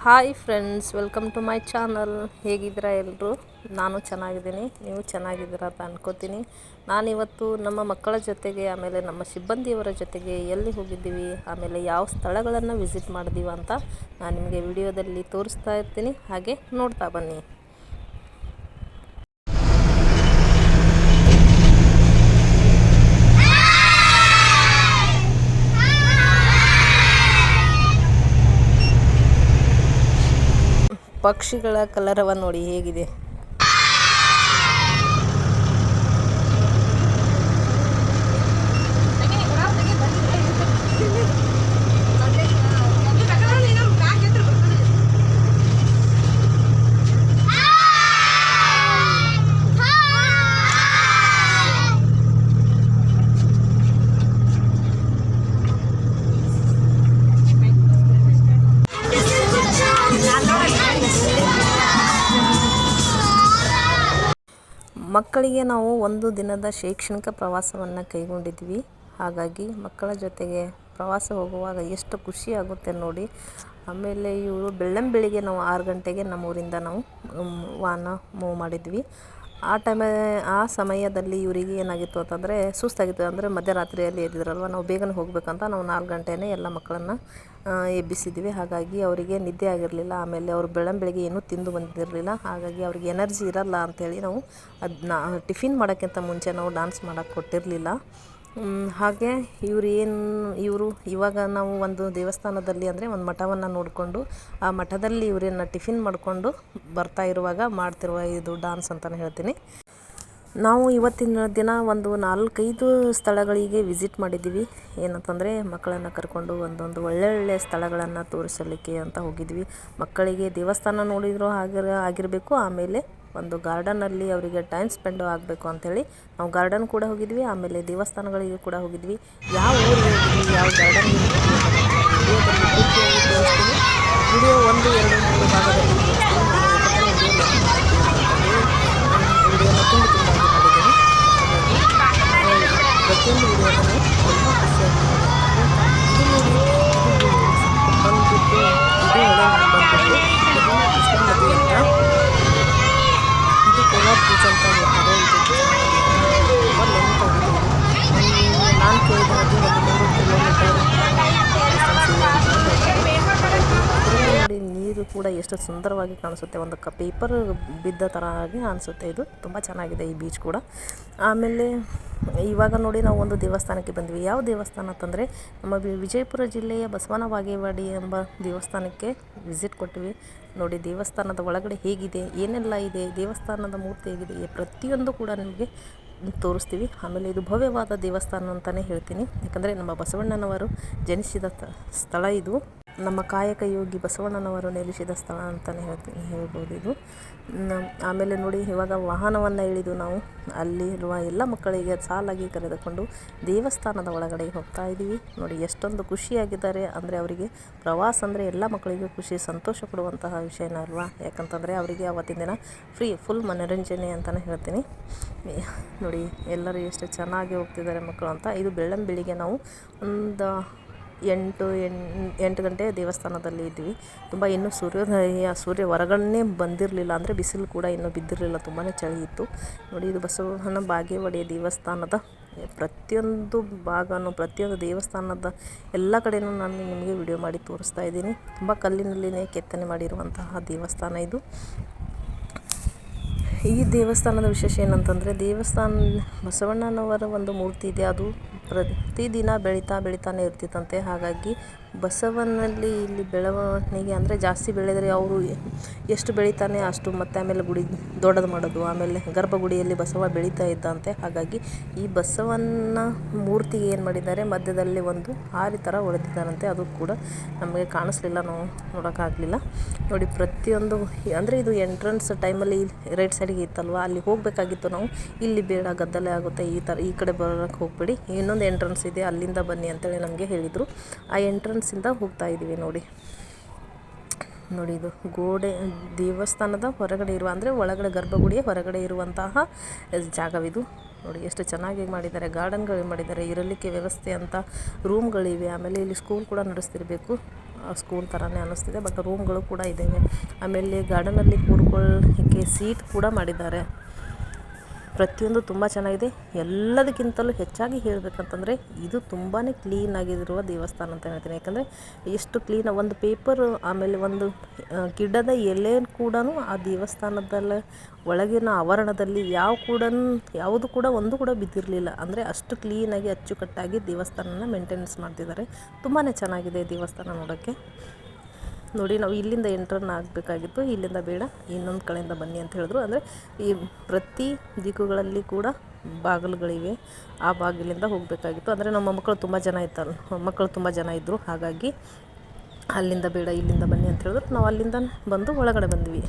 Hi friends, welcome to my channel. ಹೇಗಿದ್ದೀರಾ ಎಲ್ಲರೂ ನಾನು ಚೆನ್ನಾಗಿದ್ದೀನಿ. ನೀವು ಚೆನ್ನಾಗಿದ್ದೀರಾ ಅಂತ ಅನ್ಕೋತೀನಿ. ನಾನಿವತ್ತು ನಮ್ಮ ಮಕ್ಕಳ ಜೊತೆಗೆ, ಆಮೇಲೆ ನಮ್ಮ ಸಿಬ್ಬಂದಿಯವರ ಜೊತೆಗೆ ಎಲ್ಲಿ ಹೋಗಿದ್ದೀವಿ, ಆಮೇಲೆ ಯಾವ ಸ್ಥಳಗಳನ್ನು ವಿಸಿಟ್ ಮಾಡಿದೀವಿ ಅಂತ ನಾನು ನಿಮಗೆ ವಿಡಿಯೋದಲ್ಲಿ ತೋರಿಸ್ತಾ ಇರ್ತೀನಿ. ಹಾಗೆ ನೋಡ್ತಾ ಬನ್ನಿ. ಪಕ್ಷಿಗಳ ಕಲರವ ನೋಡಿ ಹೇಗಿದೆ. ಮಕ್ಕಳಿಗೆ ನಾವು ಒಂದು ದಿನದ ಶೈಕ್ಷಣಿಕ ಪ್ರವಾಸವನ್ನು ಕೈಗೊಂಡಿದ್ವಿ ಹಾಗಾಗಿ ಮಕ್ಕಳ ಜೊತೆಗೆ ಪ್ರವಾಸ ಹೋಗುವಾಗ ಎಷ್ಟು ಖುಷಿ ಆಗುತ್ತೆ ನೋಡಿ. ಆಮೇಲೆ ಇವರು ಬೆಳ್ಳಂಬೆಳಿಗ್ಗೆ ನಾವು ಆರು ಗಂಟೆಗೆ ನಮ್ಮೂರಿಂದ ನಾವು ವಾಹನ ಮೂವ್ ಮಾಡಿದ್ವಿ. ಆ ಟೈಮ, ಆ ಸಮಯದಲ್ಲಿ ಇವರಿಗೆ ಏನಾಗಿತ್ತು ಅಂತಂದರೆ, ಸುಸ್ತಾಗಿತ್ತು ಅಂದರೆ ಮಧ್ಯರಾತ್ರಿಯಲ್ಲಿ ಎದ್ದಿದ್ರಲ್ವ? ನಾವು ಬೇಗನೆ ಹೋಗಬೇಕಂತ ನಾವು ನಾಲ್ಕು ಗಂಟೆನೇ ಎಲ್ಲ ಮಕ್ಕಳನ್ನು ಎಬ್ಬಿಸಿದ್ವಿ. ಹಾಗಾಗಿ ಅವರಿಗೆ ನಿದ್ದೆ ಆಗಿರಲಿಲ್ಲ. ಆಮೇಲೆ ಅವರು ಬೆಳಂಬೆಳಿಗ್ಗೆ ಏನೂ ತಿಂದು ಬಂದಿರಲಿಲ್ಲ. ಹಾಗಾಗಿ ಅವ್ರಿಗೆ ಎನರ್ಜಿ ಇರಲ್ಲ ಅಂಥೇಳಿ ನಾವು ಅದನ್ನ ಟಿಫಿನ್ ಮಾಡೋಕ್ಕಿಂತ ಮುಂಚೆ ನಾವು ಡಾನ್ಸ್ ಮಾಡೋಕ್ಕೆ ಕೊಟ್ಟಿರಲಿಲ್ಲ. ಹಾಗೆ ಇವ್ರು ಏನು, ಇವರು ಇವಾಗ ನಾವು ಒಂದು ದೇವಸ್ಥಾನದಲ್ಲಿ ಅಂದರೆ ಒಂದು ಮಠವನ್ನು ನೋಡಿಕೊಂಡು, ಆ ಮಠದಲ್ಲಿ ಇವರನ್ನು ಟಿಫಿನ್ ಮಾಡಿಕೊಂಡು ಬರ್ತಾ ಇರುವಾಗ ಮಾಡ್ತಿರುವ ಇದು ಡಾನ್ಸ್ ಅಂತಲೇ ಹೇಳ್ತೀನಿ. ನಾವು ಇವತ್ತಿನ ದಿನ ಒಂದು ನಾಲ್ಕೈದು ಸ್ಥಳಗಳಿಗೆ ವಿಸಿಟ್ ಮಾಡಿದ್ದೀವಿ. ಏನಂತಂದರೆ ಮಕ್ಕಳನ್ನು ಕರ್ಕೊಂಡು ಒಂದೊಂದು ಒಳ್ಳೊಳ್ಳೆ ಸ್ಥಳಗಳನ್ನು ತೋರಿಸಲಿಕ್ಕೆ ಅಂತ ಹೋಗಿದ್ವಿ ಮಕ್ಕಳಿಗೆ ದೇವಸ್ಥಾನ ನೋಡಿದರೂ ಆಗಿರ ಆಗಿರಬೇಕು, ಆಮೇಲೆ ಒಂದು ಗಾರ್ಡನಲ್ಲಿ ಅವರಿಗೆ ಟೈಮ್ ಸ್ಪೆಂಡ್ ಆಗಬೇಕು ಅಂಥೇಳಿ ನಾವು ಗಾರ್ಡನ್ ಕೂಡ ಹೋಗಿದ್ವಿ, ಆಮೇಲೆ ದೇವಸ್ಥಾನಗಳಿಗೆ ಕೂಡ ಹೋಗಿದ್ವಿ. ಯಾವ ಊರಿಗೆ ಹೋಗಿದ್ವಿ, ಯಾವ ಗಾರ್ಡನ್ಗೆ ವಿಡಿಯೋ ಒಂದು, ಎರಡು, ಮೂರು ಭಾಗದಲ್ಲಿ ವಿಡಿಯೋನ ಪ್ರತಿಯೊಂದು ಇದು ನೋಡಿ ಬಂದ್ಬಿಟ್ಟು ಇದು ಒಳ್ಳೆ ಬಂದ್ಬಿಟ್ಟು ಇದು ಕೃಷ್ಣ ನದಿ ಅಂತ ಇದು ಕೋಲಾರ ಬೀಚ್ ನೀರು ಕೂಡ ಎಷ್ಟು ಸುಂದರವಾಗಿ ಕಾಣಿಸುತ್ತೆ. ಒಂದು ಕ ಪೇಪರ್ ಬಿದ್ದ ಥರ ಆಗಿ ಅನಿಸುತ್ತೆ ಇದು. ತುಂಬ ಚೆನ್ನಾಗಿದೆ ಈ ಬೀಚ್ ಕೂಡ. ಆಮೇಲೆ ಇವಾಗ ನೋಡಿ ನಾವು ಒಂದು ದೇವಸ್ಥಾನಕ್ಕೆ ಬಂದ್ವಿ. ಯಾವ ದೇವಸ್ಥಾನ ಅಂತಂದರೆ ನಮ್ಮ ವಿಜಯಪುರ ಜಿಲ್ಲೆಯ ಬಸವನ ಬಾಗೇವಾಡಿ ಎಂಬ ದೇವಸ್ಥಾನಕ್ಕೆ ವಿಸಿಟ್ ಕೊಟ್ಟಿವಿ ನೋಡಿ ದೇವಸ್ಥಾನದ ಒಳಗಡೆ ಹೇಗಿದೆ, ಏನೆಲ್ಲ ಇದೆ, ದೇವಸ್ಥಾನದ ಮೂರ್ತಿ ಹೇಗಿದೆ ಪ್ರತಿಯೊಂದು ಕೂಡ ನಿಮಗೆ ತೋರಿಸ್ತೀವಿ. ಆಮೇಲೆ ಇದು ಭವ್ಯವಾದ ದೇವಸ್ಥಾನ ಅಂತಲೇ ಹೇಳ್ತೀನಿ. ಯಾಕಂದರೆ ನಮ್ಮ ಬಸವಣ್ಣನವರು ಜನಿಸಿದ ಸ್ಥಳ ಇದು. ನಮ್ಮ ಕಾಯಕ ಯೋಗಿ ಬಸವಣ್ಣನವರು ನಿಲ್ಲಿಸಿದ ಸ್ಥಳ ಅಂತಲೇ ಹೇಳ್ತೀನಿ ಹೇಳ್ಬೋದು ಇದು. ಆಮೇಲೆ ನೋಡಿ ಇವಾಗ ವಾಹನವನ್ನು ಇಳಿದು ನಾವು ಅಲ್ಲಿರುವ ಎಲ್ಲ ಮಕ್ಕಳಿಗೆ ಸಾಲಾಗಿ ಕರೆದುಕೊಂಡು ದೇವಸ್ಥಾನದ ಒಳಗಡೆ ಹೋಗ್ತಾ ಇದ್ದೀವಿ. ನೋಡಿ ಎಷ್ಟೊಂದು ಖುಷಿಯಾಗಿದ್ದಾರೆ. ಅಂದರೆ ಅವರಿಗೆ ಪ್ರವಾಸ ಅಂದರೆ ಎಲ್ಲ ಮಕ್ಕಳಿಗೂ ಖುಷಿ, ಸಂತೋಷ ಕೊಡುವಂತಹ ವಿಷಯನ ಅಲ್ವಾ? ಯಾಕಂತಂದರೆ ಅವರಿಗೆ ಅವತ್ತಿನ ದಿನ ಫ್ರೀ ಫುಲ್ ಮನೋರಂಜನೆ ಅಂತಲೇ ಹೇಳ್ತೀನಿ. ನೋಡಿ ಎಲ್ಲರೂ ಎಷ್ಟು ಚೆನ್ನಾಗಿ ಹೋಗ್ತಿದ್ದಾರೆ ಮಕ್ಕಳು ಅಂತ. ಇದು ಬೆಳ್ಳಂಬೆಳಿಗ್ಗೆ ನಾವು ಒಂದು ಎಂಟು ಎಂಟು ಗಂಟೆ ದೇವಸ್ಥಾನದಲ್ಲಿ ಇದ್ವಿ ತುಂಬ ಇನ್ನೂ ಸೂರ್ಯೋದಯ, ಸೂರ್ಯ ಹೊರಗಡೆ ಬಂದಿರಲಿಲ್ಲ ಅಂದರೆ ಬಿಸಿಲು ಕೂಡ ಇನ್ನೂ ಬಿದ್ದಿರಲಿಲ್ಲ ತುಂಬಾ ಚಳಿ ಇತ್ತು. ನೋಡಿ, ಇದು ಬಸವನ ಬಾಗೇವಾಡಿ ದೇವಸ್ಥಾನದ ಪ್ರತಿಯೊಂದು ಭಾಗನೂ, ಪ್ರತಿಯೊಂದು ದೇವಸ್ಥಾನದ ಎಲ್ಲ ಕಡೆಯೂ ನಾನು ನಿಮಗೆ ವಿಡಿಯೋ ಮಾಡಿ ತೋರಿಸ್ತಾ ಇದ್ದೀನಿ. ತುಂಬ ಕಲ್ಲಿನಲ್ಲಿನೇ ಕೆತ್ತನೆ ಮಾಡಿರುವಂತಹ ದೇವಸ್ಥಾನ ಇದು. ಈ ದೇವಸ್ಥಾನದ ವಿಶೇಷ ಏನಂತಂದರೆ, ದೇವಸ್ಥಾನ ಬಸವಣ್ಣನವರ ಒಂದು ಮೂರ್ತಿ ಇದೆ. ಅದು ಪ್ರತಿದಿನ ಬೆಳೀತಾ ಬೆಳೀತಾನೆ ಇರ್ತಿತ್ತಂತೆ. ಹಾಗಾಗಿ ಬಸವನಲ್ಲಿ ಇಲ್ಲಿ ಬೆಳವಣಿಗೆ ಅಂದರೆ ಜಾಸ್ತಿ ಬೆಳೆದರೆ ಅವರು ಎಷ್ಟು ಬೆಳೀತಾನೆ ಅಷ್ಟು ಮತ್ತೆ ಆಮೇಲೆ ಗುಡಿ ದೊಡ್ಡದು ಮಾಡೋದು, ಆಮೇಲೆ ಗರ್ಭಗುಡಿಯಲ್ಲಿ ಬಸವ ಬೆಳೀತಾ ಇದ್ದಂತೆ. ಹಾಗಾಗಿ ಈ ಬಸವನ ಮೂರ್ತಿಗೆ ಏನು ಮಾಡಿದ್ದಾರೆ, ಮಧ್ಯದಲ್ಲಿ ಒಂದು ಹಾರಿ ಥರ ಹೊಡೆದಿದ್ದಾರಂತೆ. ಅದು ಕೂಡ ನಮಗೆ ಕಾಣಿಸ್ಲಿಲ್ಲ ನಾವು ನೋಡೋಕ್ಕಾಗಲಿಲ್ಲ. ನೋಡಿ, ಪ್ರತಿಯೊಂದು ಅಂದರೆ ಇದು ಎಂಟ್ರೆನ್ಸ್ ಟೈಮಲ್ಲಿ ರೈಟ್ ಸೈಡಿಗೆ ಇತ್ತಲ್ವ? ಅಲ್ಲಿ ಹೋಗಬೇಕಾಗಿತ್ತು ನಾವು. ಇಲ್ಲಿ ಬೇಡ, ಗದ್ದಲೆ ಆಗುತ್ತೆ, ಈ ಥರ ಈ ಕಡೆ ಬರೋಕ್ಕೆ ಹೋಗಬೇಡಿ. ಇನ್ನೊಂದು ಎಂಟ್ರೆನ್ಸ್ ಇದೆ, ಅಲ್ಲಿಂದ ಬನ್ನಿ ಅಂತೇಳಿ ನಮಗೆ ಹೇಳಿದರು. ಆ ಎಂಟ್ರೆನ್ಸಿಂದ ಹೋಗ್ತಾ ಇದ್ದೀವಿ ನೋಡಿ. ನೋಡಿ ಇದು ಗೋಡೆ, ದೇವಸ್ಥಾನದ ಹೊರಗಡೆ ಇರುವ, ಅಂದರೆ ಒಳಗಡೆ, ಗರ್ಭಗುಡಿಯ ಹೊರಗಡೆ ಇರುವಂತಹ ಜಾಗವಿದು. ನೋಡಿ ಎಷ್ಟು ಚೆನ್ನಾಗಿ ಮಾಡಿದ್ದಾರೆ, ಗಾರ್ಡನ್ಗಳು ಮಾಡಿದ್ದಾರೆ, ಇರಲಿಕ್ಕೆ ವ್ಯವಸ್ಥೆ ಅಂತ ರೂಮ್ಗಳಿವೆ. ಆಮೇಲೆ ಇಲ್ಲಿ ಸ್ಕೂಲ್ ಕೂಡ ನಡೆಸ್ತಿರಬೇಕು. ಸ್ಕೂಲ್ ಥರನೇ ಅನ್ನಿಸ್ತಿದೆ, ಬಟ್ ರೂಮ್ಗಳು ಕೂಡ ಇದ್ದಾವೆ ಆಮೇಲೆ ಗಾರ್ಡನಲ್ಲಿ ಕೂರ್ಕೊಳ್ಳಿಕ್ಕೆ ಸೀಟ್ ಕೂಡ ಮಾಡಿದ್ದಾರೆ. ಪ್ರತಿಯೊಂದು ತುಂಬ ಚೆನ್ನಾಗಿದೆ. ಎಲ್ಲದಕ್ಕಿಂತಲೂ ಹೆಚ್ಚಾಗಿ ಹೇಳಬೇಕಂತಂದರೆ ಇದು ತುಂಬಾ ಕ್ಲೀನಾಗಿರುವ ದೇವಸ್ಥಾನ ಅಂತ ಹೇಳ್ತೀನಿ. ಯಾಕಂದರೆ ಎಷ್ಟು ಕ್ಲೀನ್ ಒಂದು ಪೇಪರ್ ಆಮೇಲೆ ಒಂದು ಗಿಡದ ಎಲೆ ಕೂಡ ಆ ದೇವಸ್ಥಾನದಲ್ಲ, ಒಳಗಿನ ಆವರಣದಲ್ಲಿ ಯಾವ ಕೂಡ ಯಾವುದು ಕೂಡ ಒಂದು ಕೂಡ ಬಿದ್ದಿರಲಿಲ್ಲ. ಅಂದರೆ ಅಷ್ಟು ಕ್ಲೀನಾಗಿ ಅಚ್ಚುಕಟ್ಟಾಗಿ ದೇವಸ್ಥಾನನ ಮೇಂಟೆನೆನ್ಸ್ ಮಾಡ್ತಿದ್ದಾರೆ. ತುಂಬಾ ಚೆನ್ನಾಗಿದೆ ದೇವಸ್ಥಾನ ನೋಡೋಕ್ಕೆ. ನೋಡಿ, ನಾವು ಇಲ್ಲಿಂದ ಎಂಟ್ರನ್ನ ಆಗಬೇಕಾಗಿತ್ತು. ಇಲ್ಲಿಂದ ಬೇಡ, ಇನ್ನೊಂದು ಕಡೆಯಿಂದ ಬನ್ನಿ ಅಂತ ಹೇಳಿದ್ರು. ಅಂದರೆ ಈ ಪ್ರತಿ ದಿಕ್ಕುಗಳಲ್ಲಿ ಕೂಡ ಬಾಗಿಲುಗಳಿವೆ. ಆ ಬಾಗಿಲಿಂದ ಹೋಗಬೇಕಾಗಿತ್ತು. ಅಂದರೆ ನಮ್ಮ ಮಕ್ಕಳು ತುಂಬ ಜನ ಇತ್ತಲ್ಲ ಮಕ್ಕಳು ತುಂಬ ಜನ ಇದ್ದರು ಹಾಗಾಗಿ ಅಲ್ಲಿಂದ ಬೇಡ, ಇಲ್ಲಿಂದ ಬನ್ನಿ ಅಂತ ಹೇಳಿದ್ರು. ನಾವು ಅಲ್ಲಿಂದ ಬಂದು ಒಳಗಡೆ ಬಂದ್ವಿ.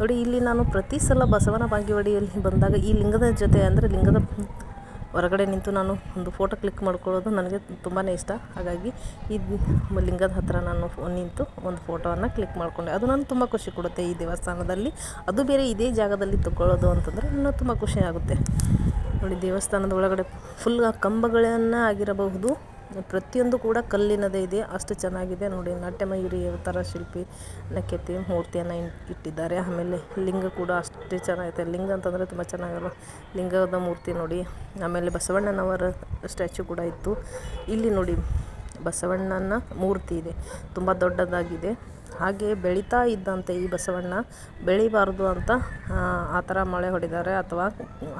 ನೋಡಿ, ಇಲ್ಲಿ ನಾನು ಪ್ರತಿ ಸಲ ಬಸವನ ಬಾಗಿವಾಡಿಯಲ್ಲಿ ಬಂದಾಗ ಈ ಲಿಂಗದ ಜೊತೆ ಅಂದರೆ ಲಿಂಗದ ಹೊರಗಡೆ ನಿಂತು ನಾನು ಒಂದು ಫೋಟೋ ಕ್ಲಿಕ್ ಮಾಡ್ಕೊಳ್ಳೋದು ನನಗೆ ತುಂಬಾ ಇಷ್ಟ. ಹಾಗಾಗಿ ಈ ಲಿಂಗದ ಹತ್ರ ನಾನು ನಿಂತು ಒಂದು ಫೋಟೋವನ್ನು ಕ್ಲಿಕ್ ಮಾಡಿಕೊಂಡೆ. ಅದು ನಾನು ತುಂಬ ಖುಷಿ ಕೊಡುತ್ತೆ ಈ ದೇವಸ್ಥಾನದಲ್ಲಿ. ಅದು ಬೇರೆ ಇದೇ ಜಾಗದಲ್ಲಿ ತಗೊಳ್ಳೋದು ಅಂತಂದರೆ ಇನ್ನೂ ತುಂಬ ಖುಷಿ ಆಗುತ್ತೆ. ನೋಡಿ ದೇವಸ್ಥಾನದ ಒಳಗಡೆ ಫುಲ್ ಕಂಬಗಳನ್ನು ಆಗಿರಬಹುದು. ಪ್ರತಿಯೊಂದು ಕೂಡ ಕಲ್ಲಿನದೇ ಇದೆ. ಅಷ್ಟು ಚೆನ್ನಾಗಿದೆ. ನೋಡಿ ನಾಟ್ಯ ಮಯೂರಿ ಥರ ಶಿಲ್ಪಿ ಕೆತ್ತಿ ಮೂರ್ತಿಯನ್ನು ಇಟ್ಟಿದ್ದಾರೆ. ಆಮೇಲೆ ಲಿಂಗ ಕೂಡ ಅಷ್ಟೇ ಚೆನ್ನಾಗಿದೆ ಲಿಂಗ ಅಂತಂದರೆ ತುಂಬ ಚೆನ್ನಾಗಲ್ಲ. ಲಿಂಗದ ಮೂರ್ತಿ ನೋಡಿ. ಆಮೇಲೆ ಬಸವಣ್ಣನವರ ಸ್ಟ್ಯಾಚು ಕೂಡ ಇತ್ತು. ಇಲ್ಲಿ ನೋಡಿ, ಬಸವಣ್ಣನ ಮೂರ್ತಿ ಇದೆ. ತುಂಬ ದೊಡ್ಡದಾಗಿದೆ. ಹಾಗೆ ಬೆಳೀತಾ ಇದ್ದಂತೆ ಈ ಬಸವಣ್ಣ ಬೆಳಿಬಾರ್ದು ಅಂತ ಆ, ಥರ ಮಳೆ ಹೊಡೆದಿದ್ದಾರೆ ಅಥವಾ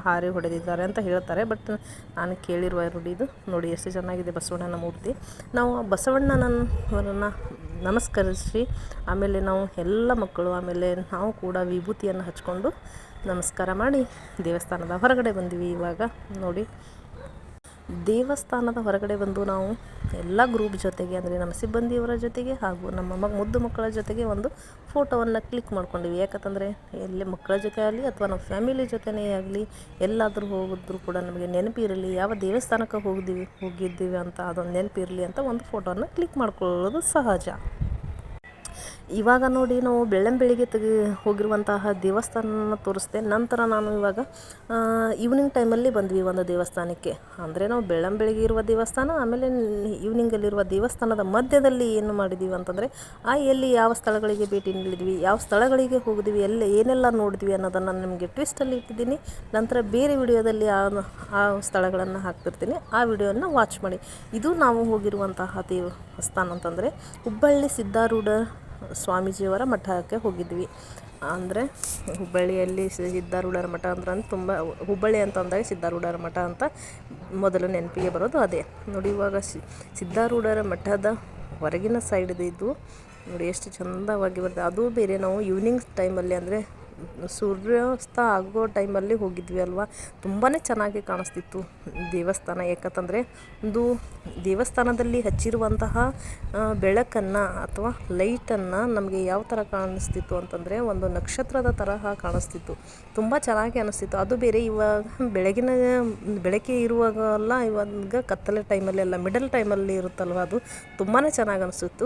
ಹಾರಿ ಹೊಡೆದಿದ್ದಾರೆ ಅಂತ ಹೇಳ್ತಾರೆ. ಬಟ್ ನಾನು ಕೇಳಿರುವ ರೂಢಿದು ನೋಡಿ ಎಷ್ಟು ಚೆನ್ನಾಗಿದೆ ಬಸವಣ್ಣನ ಮೂರ್ತಿ. ನಾವು ಬಸವಣ್ಣನವರನ್ನು ನಮಸ್ಕರಿಸಿ ಆಮೇಲೆ ನಾವು ಎಲ್ಲ ಮಕ್ಕಳು ಆಮೇಲೆ ನಾವು ಕೂಡ ವಿಭೂತಿಯನ್ನು ಹಚ್ಕೊಂಡು ನಮಸ್ಕಾರ ಮಾಡಿ ದೇವಸ್ಥಾನದ ಹೊರಗಡೆ ಬಂದ್ವಿ ಇವಾಗ. ನೋಡಿ ದೇವಸ್ಥಾನದ ಹೊರಗಡೆ ಬಂದು ನಾವು ಎಲ್ಲ ಗ್ರೂಪ್ ಜೊತೆಗೆ, ಅಂದರೆ ನಮ್ಮ ಸಿಬ್ಬಂದಿಯವರ ಜೊತೆಗೆ ಹಾಗೂ ನಮ್ಮ ಮಗ ಮುದ್ದು ಮಕ್ಕಳ ಜೊತೆಗೆ ಒಂದು ಫೋಟೋವನ್ನು ಕ್ಲಿಕ್ ಮಾಡ್ಕೊಂಡಿವಿ. ಯಾಕಂತಂದರೆ ಎಲ್ಲಿ ಮಕ್ಕಳ ಜೊತೆ ಆಗಲಿ ಅಥವಾ ನಮ್ಮ ಫ್ಯಾಮಿಲಿ ಜೊತೆನೇ ಆಗಲಿ ಎಲ್ಲಾದರೂ ಹೋಗಿದ್ರು ಕೂಡ ನಮಗೆ ನೆನಪಿರಲಿ ಯಾವ ದೇವಸ್ಥಾನಕ್ಕೆ ಹೋಗಿದ್ದೀವಿ ಹೋಗಿದ್ದೀವಿ ಅಂತ ಅದೊಂದು ನೆನಪಿರಲಿ ಅಂತ ಒಂದು ಫೋಟೋವನ್ನು ಕ್ಲಿಕ್ ಮಾಡ್ಕೊಳ್ಳೋದು ಸಹಜ. ಇವಾಗ ನೋಡಿ ನಾವು ಬೆಳ್ಳಂ ಬೆಳಿಗ್ಗೆ ತೆಗಿ ಹೋಗಿರುವಂತಹ ದೇವಸ್ಥಾನನ ತೋರಿಸ್ದೆ. ನಂತರ ನಾನು ಇವಾಗ ಈವ್ನಿಂಗ್ ಟೈಮಲ್ಲಿ ಬಂದ್ವಿ ಒಂದು ದೇವಸ್ಥಾನಕ್ಕೆ. ಅಂದರೆ ನಾವು ಬೆಳ್ಳಂ ಬೆಳಿಗ್ಗೆ ಇರುವ ದೇವಸ್ಥಾನ, ಆಮೇಲೆ ಈವ್ನಿಂಗಲ್ಲಿರುವ ದೇವಸ್ಥಾನದ ಮಧ್ಯದಲ್ಲಿ ಏನು ಮಾಡಿದ್ದೀವಿ ಅಂತಂದರೆ, ಆ, ಎಲ್ಲಿ ಯಾವ ಸ್ಥಳಗಳಿಗೆ ಭೇಟಿ ನೀಡಿದ್ವಿ, ಯಾವ ಸ್ಥಳಗಳಿಗೆ ಹೋಗಿದ್ವಿ, ಎಲ್ಲ ಏನೆಲ್ಲ ನೋಡಿದ್ವಿ ಅನ್ನೋದನ್ನು ನಿಮಗೆ ಟ್ವಿಸ್ಟಲ್ಲಿ ಇಟ್ಟಿದ್ದೀನಿ. ನಂತರ ಬೇರೆ ವಿಡಿಯೋದಲ್ಲಿ ಆ ಆ ಸ್ಥಳಗಳನ್ನು ಹಾಕ್ತಿರ್ತೀನಿ. ಆ ವಿಡಿಯೋನ ವಾಚ್ ಮಾಡಿ. ಇದು ನಾವು ಹೋಗಿರುವಂತಹ ದೇವಸ್ಥಾನ ಅಂತಂದರೆ, ಹುಬ್ಬಳ್ಳಿ ಸಿದ್ಧಾರೂಢ ಸ್ವಾಮೀಜಿಯವರ ಮಠಕ್ಕೆ ಹೋಗಿದ್ವಿ. ಅಂದರೆ ಹುಬ್ಬಳ್ಳಿಯಲ್ಲಿ ಸಿದ್ಧಾರೂಢರ ಮಠ ಅಂದ್ರೆ ತುಂಬ ಹುಬ್ಬಳ್ಳಿ ಅಂತ ಅಂದಾಗ ಸಿದ್ಧಾರೂಢರ ಮಠ ಅಂತ ಮೊದಲು ನೆನಪಿಗೆ ಬರೋದು ಅದೇ. ನೋಡಿ, ಇವಾಗ ಸಿದ್ಧಾರೂಢರ ಮಠದ ಹೊರಗಿನ ಸೈಡ್ ಇದು ನೋಡಿ, ಎಷ್ಟು ಚಂದವಾಗಿ ಬರುತ್ತೆ ಅದು ಬೇರೆ ನಾವು ಈವ್ನಿಂಗ್ ಟೈಮಲ್ಲಿ ಅಂದರೆ ಸೂರ್ಯಾಸ್ತ ಆಗೋ ಟೈಮಲ್ಲಿ ಹೋಗಿದ್ವಿ ಅಲ್ವಾ? ತುಂಬಾ ಚೆನ್ನಾಗಿ ಕಾಣಿಸ್ತಿತ್ತು ದೇವಸ್ಥಾನ. ಯಾಕಂತಂದರೆ ಒಂದು ದೇವಸ್ಥಾನದಲ್ಲಿ ಹಚ್ಚಿರುವಂತಹ ಬೆಳಕನ್ನು ಅಥವಾ ಲೈಟನ್ನು ನಮಗೆ ಯಾವ ಥರ ಕಾಣಿಸ್ತಿತ್ತು ಅಂತಂದರೆ ಒಂದು ನಕ್ಷತ್ರದ ತರಹ ಕಾಣಿಸ್ತಿತ್ತು. ತುಂಬ ಚೆನ್ನಾಗಿ ಅನಿಸ್ತಿತ್ತು. ಅದು ಬೇರೆ ಇವಾಗ ಬೆಳಗಿನ, ಬೆಳಕೆ ಇರುವಾಗೆಲ್ಲ, ಇವಾಗ ಕತ್ತಲೆ ಟೈಮಲ್ಲಿ ಅಲ್ಲ, ಮಿಡಲ್ ಟೈಮಲ್ಲಿ ಇರುತ್ತಲ್ವ ಅದು? ತುಂಬಾ ಚೆನ್ನಾಗಿ ಅನಿಸ್ತಿತ್ತು.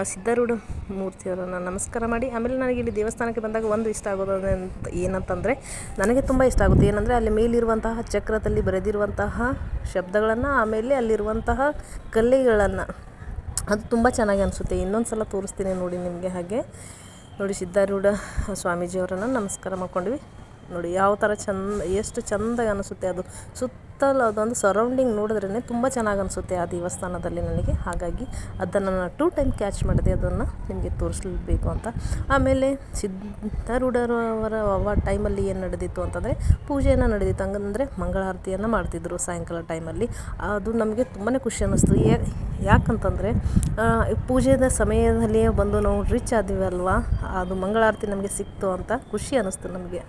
ಆ, ಸಿದ್ಧಾರೂಢ ಮೂರ್ತಿಯವರನ್ನು ನಮಸ್ಕಾರ ಮಾಡಿ. ಆಮೇಲೆ ನನಗೆ ಇಲ್ಲಿ ದೇವಸ್ಥಾನಕ್ಕೆ ಬಂದಾಗ ಒಂದು ಇಷ್ಟ ಆಗೋದು ಅಂತ ಏನಂತಂದರೆ ನನಗೆ ತುಂಬ ಇಷ್ಟ ಆಗುತ್ತೆ. ಏನಂದರೆ ಅಲ್ಲಿ ಮೇಲಿರುವಂತಹ ಚಕ್ರದಲ್ಲಿ ಬರೆದಿರುವಂತಹ ಶಬ್ದಗಳನ್ನು, ಆಮೇಲೆ ಅಲ್ಲಿರುವಂತಹ ಕಲ್ಲಿಗಳನ್ನು ಅದು ತುಂಬ ಚೆನ್ನಾಗಿ ಅನಿಸುತ್ತೆ. ಇನ್ನೊಂದು ಸಲ ತೋರಿಸ್ತೀನಿ ನೋಡಿ ನಿಮಗೆ ಹಾಗೆ. ನೋಡಿ ಸಿದ್ಧಾರೂಢ ಸ್ವಾಮೀಜಿಯವರನ್ನು ನಮಸ್ಕಾರ ಮಾಡ್ಕೊಂಡ್ವಿ. ನೋಡಿ ಯಾವ ಥರ ಚಂದ, ಎಷ್ಟು ಚಂದ ಅನಿಸುತ್ತೆ ಅದು. ಸುತ್ತಲೂ ಅದೊಂದು ಸರೌಂಡಿಂಗ್ ನೋಡಿದ್ರೇ ತುಂಬ ಚೆನ್ನಾಗಿ ಅನಿಸುತ್ತೆ ಆ ದೇವಸ್ಥಾನದಲ್ಲಿ ನನಗೆ. ಹಾಗಾಗಿ ಅದನ್ನು ನಾನು ಟೂ ಟೈಮ್ ಕ್ಯಾಚ್ ಮಾಡಿದೆ, ಅದನ್ನು ನಿಮಗೆ ತೋರಿಸಬೇಕು ಅಂತ. ಆಮೇಲೆ ಸಿದ್ಧಾರೂಢರವರ ಅವ ಟೈಮಲ್ಲಿ ಏನು ನಡೆದಿತ್ತು ಅಂತಂದರೆ ಪೂಜೆಯನ್ನು ನಡೆದಿತ್ತು. ಹಂಗಂದರೆ ಮಂಗಳಾರತಿಯನ್ನು ಮಾಡ್ತಿದ್ರು ಸಾಯಂಕಾಲ ಟೈಮಲ್ಲಿ ಅದು ನಮಗೆ ತುಂಬಾ ಖುಷಿ ಅನ್ನಿಸ್ತು. ಯಾಕಂತಂದರೆ ಪೂಜೆದ ಸಮಯದಲ್ಲಿಯೇ ಬಂದು ನಾವು ರಿಚ್ ಆದಿವಲ್ವಾ ಅದು ಮಂಗಳಾರತಿ ನಮಗೆ ಸಿಕ್ತು ಅಂತ ಖುಷಿ ಅನ್ನಿಸ್ತು ನಮಗೆ.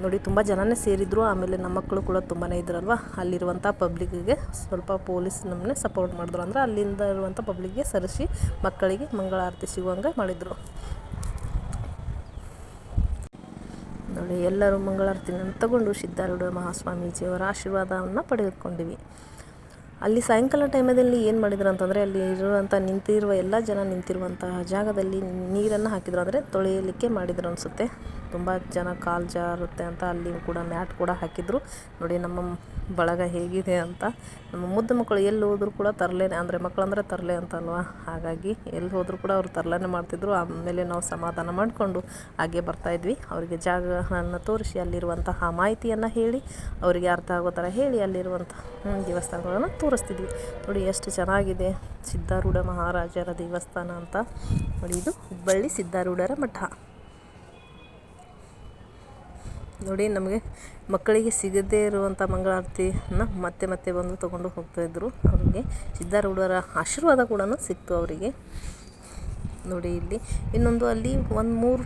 ನೋಡಿ, ತುಂಬ ಜನನೇ ಸೇರಿದ್ರು, ಆಮೇಲೆ ನಮ್ಮ ಮಕ್ಕಳು ಕೂಡ ತುಂಬಾ ಇದ್ರಲ್ವ? ಅಲ್ಲಿರುವಂಥ ಪಬ್ಲಿಕ್ಕಿಗೆ ಸ್ವಲ್ಪ ಪೊಲೀಸ್ ನಮ್ಮನ್ನೇ ಸಪೋರ್ಟ್ ಮಾಡಿದ್ರು. ಅಂದ್ರೆ ಅಲ್ಲಿಂದ ಇರುವಂಥ ಪಬ್ಲಿಕ್ಗೆ ಸರಿಸಿ ಮಕ್ಕಳಿಗೆ ಮಂಗಳಾರತಿ ಸಿಗುವಂಗೆ ಮಾಡಿದರು. ನೋಡಿ, ಎಲ್ಲರೂ ಮಂಗಳಾರತಿನ ತಗೊಂಡು ಸಿದ್ಧಾರೂಢ ಮಹಾಸ್ವಾಮೀಜಿಯವರ ಆಶೀರ್ವಾದವನ್ನು ಪಡೆದುಕೊಂಡಿವಿ. ಅಲ್ಲಿ ಸಾಯಂಕಾಲ ಟೈಮಲ್ಲಿ ಏನು ಮಾಡಿದ್ರು ಅಂತಂದರೆ, ಅಲ್ಲಿ ಇರುವಂಥ ನಿಂತಿರುವ ಎಲ್ಲ ಜನ ನಿಂತಿರುವಂತಹ ಜಾಗದಲ್ಲಿ ನೀರನ್ನು ಹಾಕಿದ್ರು. ಅಂದರೆ ತೊಳೆಯಲಿಕ್ಕೆ ಮಾಡಿದ್ರು ಅನಿಸುತ್ತೆ. ತುಂಬ ಜನ ಕಾಲು ಜಾರುತ್ತೆ ಅಂತ ಅಲ್ಲಿ ಕೂಡ ಮ್ಯಾಟ್ ಕೂಡ ಹಾಕಿದ್ರು. ನೋಡಿ ನಮ್ಮ ಬಳಗ ಹೇಗಿದೆ ಅಂತ. ನಮ್ಮ ಮುದ್ದು ಮಕ್ಕಳು ಎಲ್ಲಿ ಹೋದ್ರು ಕೂಡ ತರಲೇನೆ, ಅಂದರೆ ಮಕ್ಕಳಂದ್ರೆ ತರಲೆ ಅಂತಲ್ವ? ಹಾಗಾಗಿ ಎಲ್ಲಿ ಹೋದರೂ ಕೂಡ ಅವ್ರು ತರಲೇನೆ ಮಾಡ್ತಿದ್ರು. ಆಮೇಲೆ ನಾವು ಸಮಾಧಾನ ಮಾಡಿಕೊಂಡು ಹಾಗೆ ಬರ್ತಾಯಿದ್ವಿ ಅವರಿಗೆ ಜಾಗವನ್ನು ತೋರಿಸಿ, ಅಲ್ಲಿರುವಂತಹ ಮಾಹಿತಿಯನ್ನು ಹೇಳಿ, ಅವರಿಗೆ ಅರ್ಥ ಆಗೋ ಥರ ಹೇಳಿ ಅಲ್ಲಿರುವಂಥ ದೇವಸ್ಥಾನಗಳನ್ನು ತೋರಿಸ್ತಿದ್ವಿ. ನೋಡಿ ಎಷ್ಟು ಚೆನ್ನಾಗಿದೆ. ಸಿದ್ಧಾರೂಢ ಮಹಾರಾಜರ ದೇವಸ್ಥಾನ ಅಂತ. ನೋಡಿ ಇದು ಹುಬ್ಬಳ್ಳಿ ಸಿದ್ಧಾರೂಢರ ಮಠ. ನೋಡಿ, ನಮಗೆ ಮಕ್ಕಳಿಗೆ ಸಿಗದೇ ಇರುವಂಥ ಮಂಗಳಾರತಿನ ಮತ್ತೆ ಮತ್ತೆ ಬಂದು ತೊಗೊಂಡು ಹೋಗ್ತಾಯಿದ್ರು ಅವರಿಗೆ ಸಿದ್ಧಾರೂಢರ ಆಶೀರ್ವಾದ ಕೂಡ ಸಿಕ್ತು ಅವರಿಗೆ. ನೋಡಿ ಇಲ್ಲಿ ಇನ್ನೊಂದು ಅಲ್ಲಿ ಒಂದು ಮೂರು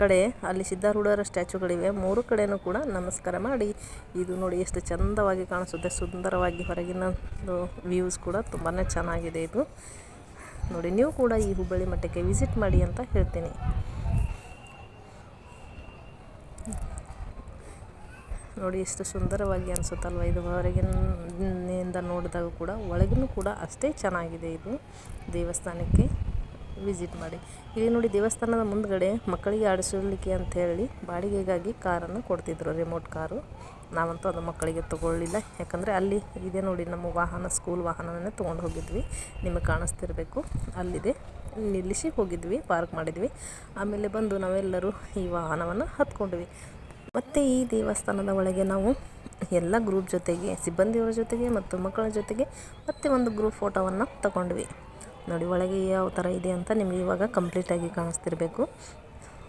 ಕಡೆ ಅಲ್ಲಿ ಸಿದ್ಧಾರೂಢರ ಸ್ಟ್ಯಾಚುಗಳಿವೆ. ಮೂರು ಕಡೆಯೂ ಕೂಡ ನಮಸ್ಕಾರ ಮಾಡಿ. ಇದು ನೋಡಿ ಎಷ್ಟು ಚಂದವಾಗಿ ಕಾಣಿಸುತ್ತೆ. ಸುಂದರವಾಗಿ ಹೊರಗಿನ ವ್ಯೂಸ್ ಕೂಡ ತುಂಬಾ ಚೆನ್ನಾಗಿದೆ ಇದು. ನೋಡಿ, ನೀವು ಕೂಡ ಈ ಹುಬ್ಬಳ್ಳಿ ಮಠಕ್ಕೆ ವಿಸಿಟ್ ಮಾಡಿ ಅಂತ ಹೇಳ್ತೀನಿ. ನೋಡಿ ಎಷ್ಟು ಸುಂದರವಾಗಿ ಅನಿಸುತ್ತಲ್ವ ಇದು ಹೊರಗಿನಿಂದ ನೋಡಿದಾಗ ಕೂಡ. ಒಳಗೂ ಕೂಡ ಅಷ್ಟೇ ಚೆನ್ನಾಗಿದೆ ಇದು. ದೇವಸ್ಥಾನಕ್ಕೆ ವಿಸಿಟ್ ಮಾಡಿ. ಇಲ್ಲಿ ನೋಡಿ ದೇವಸ್ಥಾನದ ಮುಂದ್ಗಡೆ ಮಕ್ಕಳಿಗೆ ಆಡಿಸಲಿಕ್ಕೆ ಅಂತ ಹೇಳಿ ಬಾಡಿಗೆಗಾಗಿ ಕಾರನ್ನು ಕೊಡ್ತಿದ್ರು ರಿಮೋಟ್ ಕಾರು. ನಾವಂತೂ ಅದು ಮಕ್ಕಳಿಗೆ ತೊಗೊಳ್ಳಿಲ್ಲ. ಯಾಕಂದರೆ ಅಲ್ಲಿ ಇದೆ ನೋಡಿ ನಮ್ಮ ವಾಹನ ಸ್ಕೂಲ್ ವಾಹನವನ್ನು ತೊಗೊಂಡು ಹೋಗಿದ್ವಿ. ನಿಮಗೆ ಕಾಣಿಸ್ತಿರಬೇಕು. ಅಲ್ಲಿದೆ. ನಿಲ್ಲಿಸಿ ಹೋಗಿದ್ವಿ ಪಾರ್ಕ್ ಮಾಡಿದ್ವಿ. ಆಮೇಲೆ ಬಂದು ನಾವೆಲ್ಲರೂ ಈ ವಾಹನವನ್ನು ಹತ್ಕೊಂಡ್ವಿ. ಮತ್ತು ಈ ದೇವಸ್ಥಾನದ ಒಳಗೆ ನಾವು ಎಲ್ಲ ಗ್ರೂಪ್ ಜೊತೆಗೆ, ಸಿಬ್ಬಂದಿಯವರ ಜೊತೆಗೆ ಮತ್ತು ಮಕ್ಕಳ ಜೊತೆಗೆ ಮತ್ತೆ ಒಂದು ಗ್ರೂಪ್ ಫೋಟೋವನ್ನು ತಗೊಂಡ್ವಿ. ನೋಡಿ ಒಳಗೆ ಯಾವ ಥರ ಇದೆ ಅಂತ ನಿಮಗೆ ಇವಾಗ ಕಂಪ್ಲೀಟಾಗಿ ಕಾಣಿಸ್ತಿರಬೇಕು.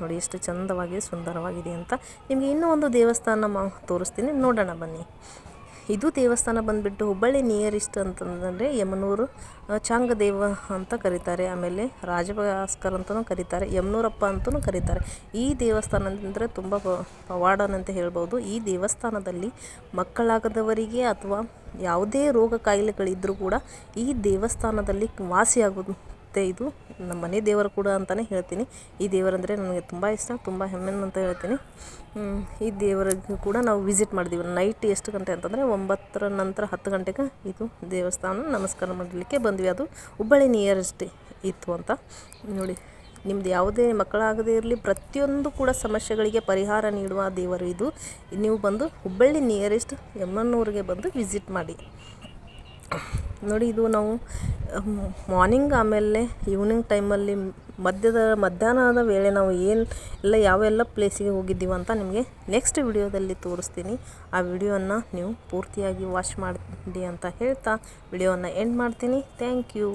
ನೋಡಿ ಎಷ್ಟು ಚಂದವಾಗಿ ಸುಂದರವಾಗಿದೆ ಅಂತ. ನಿಮಗೆ ಇನ್ನೂ ಒಂದು ದೇವಸ್ಥಾನ ಮಾ ತೋರಿಸ್ತೀನಿ. ನೋಡೋಣ ಬನ್ನಿ. ಇದು ದೇವಸ್ಥಾನ ಬಂದುಬಿಟ್ಟು ಹುಬ್ಬಳ್ಳಿ ನಿಯರೆಸ್ಟ್ ಅಂತಂದರೆ ಯಮನೂರು ಚಾಂಗದೇವ ಅಂತ ಕರೀತಾರೆ. ಆಮೇಲೆ ರಾಜಭಾಸ್ಕರ್ ಅಂತಲೂ ಕರೀತಾರೆ, ಯಮನೂರಪ್ಪ ಅಂತಲೂ ಕರೀತಾರೆ. ಈ ದೇವಸ್ಥಾನ ಅಂದರೆ ತುಂಬ ಪವಾಡನಂತ ಹೇಳ್ಬೋದು. ಈ ದೇವಸ್ಥಾನದಲ್ಲಿ ಮಕ್ಕಳಾಗದವರಿಗೆ ಅಥವಾ ಯಾವುದೇ ರೋಗ ಕಾಯಿಲೆಗಳಿದ್ದರೂ ಕೂಡ ಈ ದೇವಸ್ಥಾನದಲ್ಲಿ ವಾಸಿಯಾಗುತ್ತೆ ಇದು ನಮ್ಮ ಮನೆ ದೇವರು ಕೂಡ ಅಂತಲೇ ಹೇಳ್ತೀನಿ. ಈ ದೇವರಂದರೆ ನನಗೆ ತುಂಬ ಇಷ್ಟ, ತುಂಬ ಹೆಮ್ಮೆ ಅಂತ ಹೇಳ್ತೀನಿ. ಈ ದೇವರಿಗೂ ಕೂಡ ನಾವು ವಿಸಿಟ್ ಮಾಡಿದ್ವಿ. ನೈಟ್ ಎಷ್ಟು ಗಂಟೆ ಅಂತಂದರೆ ಒಂಬತ್ತರ ನಂತರ ಹತ್ತು ಗಂಟೆಗೆ ಇದು ದೇವಸ್ಥಾನ ನಮಸ್ಕಾರ ಮಾಡಲಿಕ್ಕೆ ಬಂದ್ವಿ. ಅದು ಹುಬ್ಬಳ್ಳಿ ನಿಯರೆಸ್ಟ್ ಇತ್ತು ಅಂತ. ನೋಡಿ, ನಿಮ್ದು ಯಾವುದೇ ಮಕ್ಕಳಾಗದೇ ಇರಲಿ, ಪ್ರತಿಯೊಂದು ಕೂಡ ಸಮಸ್ಯೆಗಳಿಗೆ ಪರಿಹಾರ ನೀಡುವ ದೇವರು ಇದು. ನೀವು ಬಂದು ಹುಬ್ಬಳ್ಳಿ ನಿಯರೆಸ್ಟ್ ಎಮ್ಮನ್ನೂರಿಗೆ ಬಂದು ವಿಸಿಟ್ ಮಾಡಿ. ನೋಡಿ ಇದು ನಾವು ಮಾರ್ನಿಂಗ್ ಆಮೇಲೆ ಈವ್ನಿಂಗ್ ಟೈಮಲ್ಲಿ ಮಧ್ಯದ ಮಧ್ಯಾಹ್ನದ ವೇಳೆ ನಾವು ಏನು, ಎಲ್ಲ ಯಾವೆಲ್ಲ ಪ್ಲೇಸಿಗೆ ಹೋಗಿದ್ದೀವಿ ಅಂತ ನಿಮಗೆ ನೆಕ್ಸ್ಟ್ ವಿಡಿಯೋದಲ್ಲಿ ತೋರಿಸ್ತೀನಿ. ಆ ವಿಡಿಯೋನ ನೀವು ಪೂರ್ತಿಯಾಗಿ ವಾಚ್ ಮಾಡಿ ಅಂತ ಹೇಳ್ತಾ, ವಿಡಿಯೋನ ಎಂಡ್ ಮಾಡ್ತೀನಿ. Thank you